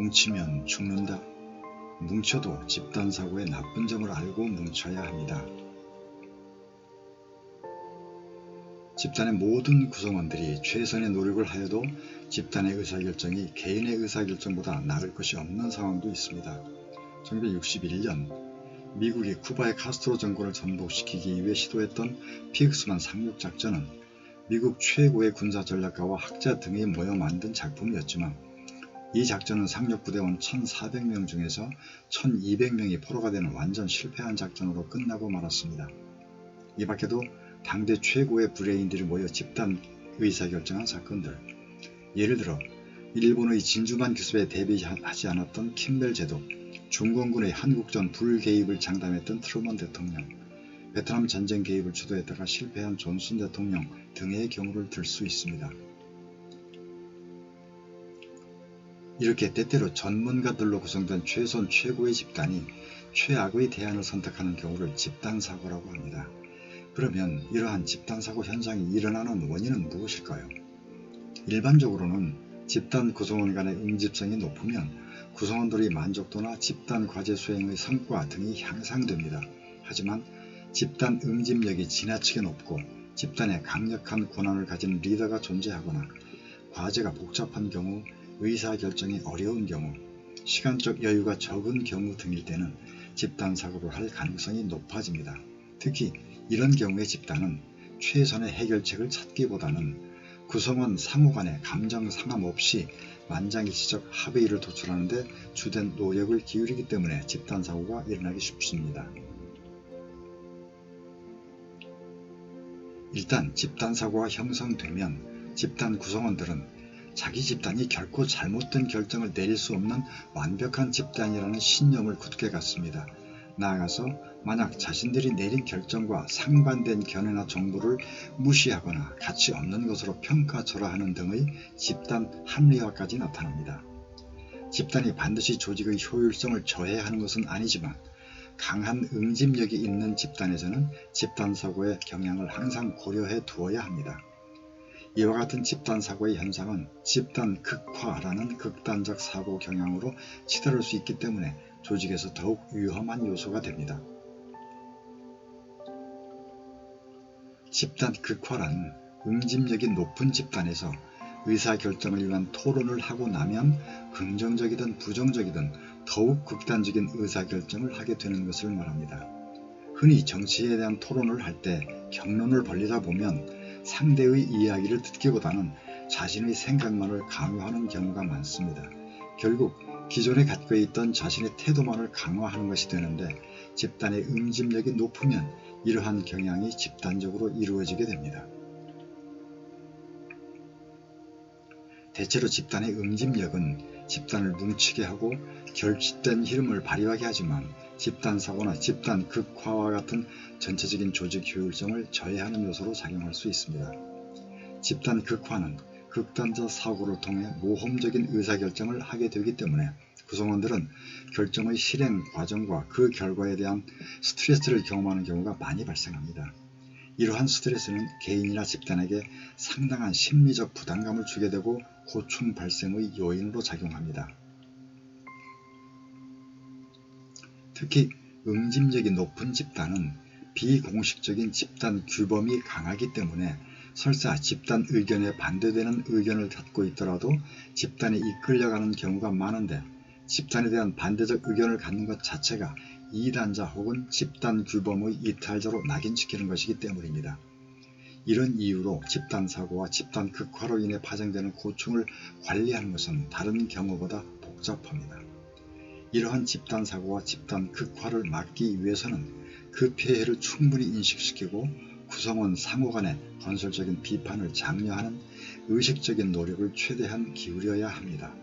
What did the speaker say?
뭉치면 죽는다. 뭉쳐도 집단사고의 나쁜 점을 알고 뭉쳐야 합니다. 집단의 모든 구성원들이 최선의 노력을 하여도 집단의 의사결정이 개인의 의사결정보다 나을 것이 없는 상황도 있습니다. 1961년 미국이 쿠바의 카스트로 정권을 전복시키기 위해 시도했던 피익스만 상륙작전은 미국 최고의 군사 전략가와 학자 등이 모여 만든 작품이었지만 이 작전은 상륙부대원 1,400명 중에서 1,200명이 포로가 되는 완전 실패한 작전으로 끝나고 말았습니다. 이 밖에도 당대 최고의 브레인들이 모여 집단 의사결정한 사건들 예를 들어 일본의 진주만 기습에 대비하지 않았던 킴벨 제도 중공군의 한국전 불개입을 장담했던 트루먼 대통령, 베트남 전쟁 개입을 주도했다가 실패한 존슨 대통령 등의 경우를 들 수 있습니다. 이렇게 때때로 전문가들로 구성된 최선 최고의 집단이 최악의 대안을 선택하는 경우를 집단사고라고 합니다. 그러면 이러한 집단사고 현상이 일어나는 원인은 무엇일까요? 일반적으로는 집단 구성원 간의 응집성이 높으면 구성원들의 만족도나 집단 과제 수행의 성과 등이 향상됩니다. 하지만 집단 응집력이 지나치게 높고 집단에 강력한 권한을 가진 리더가 존재하거나 과제가 복잡한 경우 의사결정이 어려운 경우 시간적 여유가 적은 경우 등일 때는 집단 사고를 할 가능성이 높아집니다. 특히 이런 경우의 집단은 최선의 해결책을 찾기보다는 구성원 상호 간의 감정 상함 없이 만장일치적 합의를 도출하는 데 주된 노력을 기울이기 때문에 집단 사고가 일어나기 쉽습니다. 일단 집단 사고가 형성되면 집단 구성원들은 자기 집단이 결코 잘못된 결정을 내릴 수 없는 완벽한 집단이라는 신념을 굳게 갖습니다. 나아가서 만약 자신들이 내린 결정과 상반된 견해나 정보를 무시하거나 가치 없는 것으로 평가절하하는 등의 집단 합리화까지 나타납니다. 집단이 반드시 조직의 효율성을 저해하는 것은 아니지만 강한 응집력이 있는 집단에서는 집단 사고의 경향을 항상 고려해 두어야 합니다. 이와 같은 집단사고의 현상은 집단 극화라는 극단적 사고 경향으로 치달을 수 있기 때문에 조직에서 더욱 위험한 요소가 됩니다. 집단 극화란 응집력이 높은 집단에서 의사결정을 위한 토론을 하고 나면 긍정적이든 부정적이든 더욱 극단적인 의사결정을 하게 되는 것을 말합니다. 흔히 정치에 대한 토론을 할 때 경론을 벌리다 보면 상대의 이야기를 듣기보다는 자신의 생각만을 강요하는 경우가 많습니다. 결국 기존에 갖고 있던 자신의 태도만을 강화하는 것이 되는데 집단의 응집력이 높으면 이러한 경향이 집단적으로 이루어지게 됩니다. 대체로 집단의 응집력은 집단을 뭉치게 하고 결집된 흐름을 발휘하게 하지만 집단 사고나 집단 극화와 같은 전체적인 조직 효율성을 저해하는 요소로 작용할 수 있습니다. 집단 극화는 극단적 사고를 통해 모험적인 의사결정을 하게 되기 때문에 구성원들은 결정의 실행 과정과 그 결과에 대한 스트레스를 경험하는 경우가 많이 발생합니다. 이러한 스트레스는 개인이나 집단에게 상당한 심리적 부담감을 주게 되고 고충 발생의 요인으로 작용합니다. 특히 응집력이 높은 집단은 비공식적인 집단 규범이 강하기 때문에 설사 집단 의견에 반대되는 의견을 갖고 있더라도 집단에 이끌려가는 경우가 많은데 집단에 대한 반대적 의견을 갖는 것 자체가 이단자 혹은 집단 규범의 이탈자로 낙인시키는 것이기 때문입니다. 이런 이유로 집단 사고와 집단 극화로 인해 파생되는 고충을 관리하는 것은 다른 경우보다 복잡합니다. 이러한 집단 사고와 집단 극화를 막기 위해서는 그 폐해를 충분히 인식시키고 구성원 상호 간의 건설적인 비판을 장려하는 의식적인 노력을 최대한 기울여야 합니다.